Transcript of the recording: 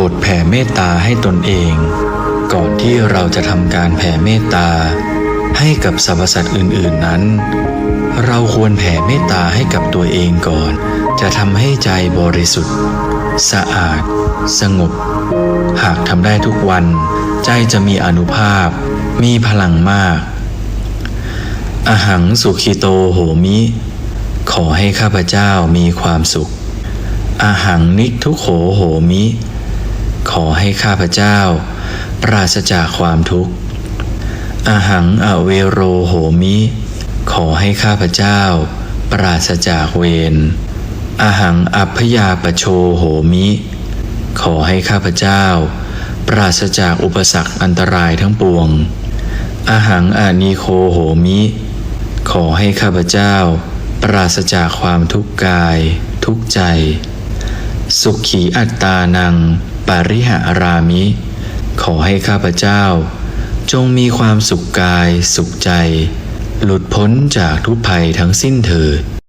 บทแผ่เมตตาให้ตนเอง ก่อนที่เราจะทำการแผ่เมตตา ให้กับสรรพสัตว์อื่น ๆนั้น เราควรแผ่เมตตาให้กับตัวเองก่อน จะทำให้ใจบริสุทธิ์ สะอาด สงบ หากทำได้ทุกวัน ใจจะมีอนุภาพ มีพลังมาก อหังสุขิโตโหมิ ขอให้ข้าพเจ้ามีความสุขอาหังนิทุโขโหมิ ขอให้ข้าพเจ้า ปราศจากความทุกข์อาหังอเวโรโหมิ ขอให้ข้าพเจ้า ปราศจากเวรอาหังอัพยาปโชโหมิ ขอให้ข้าพเจ้า ปราศจากอุปสรรคอันตรายทั้งปวงอาหังอานิโคโหมิ ขอให้ข้าพเจ้า ปราศจากความทุกข์กาย ทุกใจ สุขีอัตตานัง ปาริหารามิ ขอให้ข้าพเจ้า จงมีความสุขกายสุขใจ หลุดพ้นจากทุกภัยทั้งสิ้นเถิด